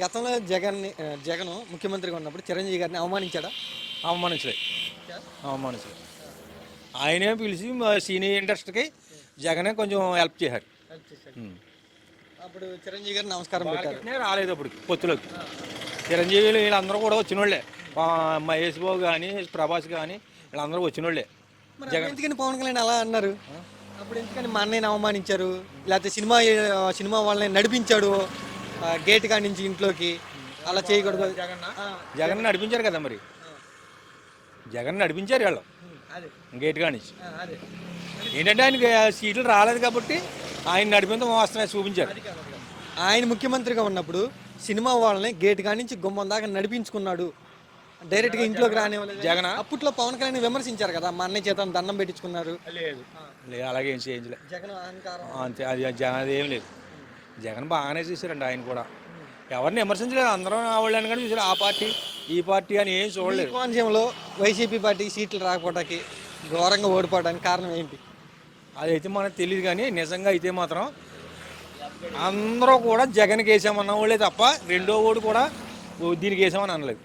గతంలో జగన్ జగన్ ముఖ్యమంత్రిగా ఉన్నప్పుడు చిరంజీవి గారిని అవమానించాడా? అవమానించలేదు అవమానించలేదు ఆయనే పిలిచి మా సినీ ఇండస్ట్రీకి జగనే కొంచెం హెల్ప్ చేశారు. అప్పుడు చిరంజీవి గారు నమస్కారం పెట్టారు. రాలేదు అప్పుడు పొత్తులోకి. చిరంజీవిలు వీళ్ళందరూ కూడా వచ్చిన వాళ్ళే. మహేష్ బాబు కానీ ప్రభాస్ కానీ వీళ్ళందరూ వచ్చిన వాళ్ళే. అప్పుడు ఎందుకని పవన్ కళ్యాణ్ అలా అన్నారు? అప్పుడు ఎందుకని మా అన్నయ్యని అవమానించారు? లేకపోతే సినిమా సినిమా వాళ్ళని నడిపించాడు? గేట్ కాడి నుంచి ఇంట్లోకి అలా చేయకూడదు. జగన్ నడిపించారు కదా మరి? జగన్ నడిపించారు వాళ్ళు. గేట్ ఆ, అదే. ఏంటంటే ఆయనకి సీట్లు రాలేదు కాబట్టి ఆయన నడిపించడం వస్తున్నాయి చూపించారు. ఆయన ముఖ్యమంత్రిగా ఉన్నప్పుడు సినిమా వాళ్ళని గేట్ కాడి నుంచి గుమ్మం దాకా నడిపించుకున్నాడు. డైరెక్ట్గా ఇంట్లోకి రానివ్వలేదు. జగన్? అప్పట్లో పవన్ కళ్యాణ్ విమర్శించారు కదా మా అన్నయ్య చేత దండం పెట్టించుకున్నారు. లేదు. అలాగే ఏం జగన్ అంతే అది జగన్ అది ఏం లేదు. జగన్ బాగానే చూసారండి ఆయన కూడా. ఎవరిని విమర్శించలేదు. అందరం వాళ్ళని కానీ చూసారు ఆ పార్టీ ఈ పార్టీ అని ఏం చూడలేదు. కోనసీమలో వైసీపీ పార్టీ సీట్లు రాకపోవడానికి ఘోరంగా ఓడిపోవడానికి కారణం ఏంటి? అదైతే మనకు తెలియదు కానీ నిజంగా అయితే మాత్రం అందరూ కూడా జగన్కి వేసామన్న వాళ్ళే తప్ప రెండో ఓడు కూడా దీనికి వేసామని అనలేదు.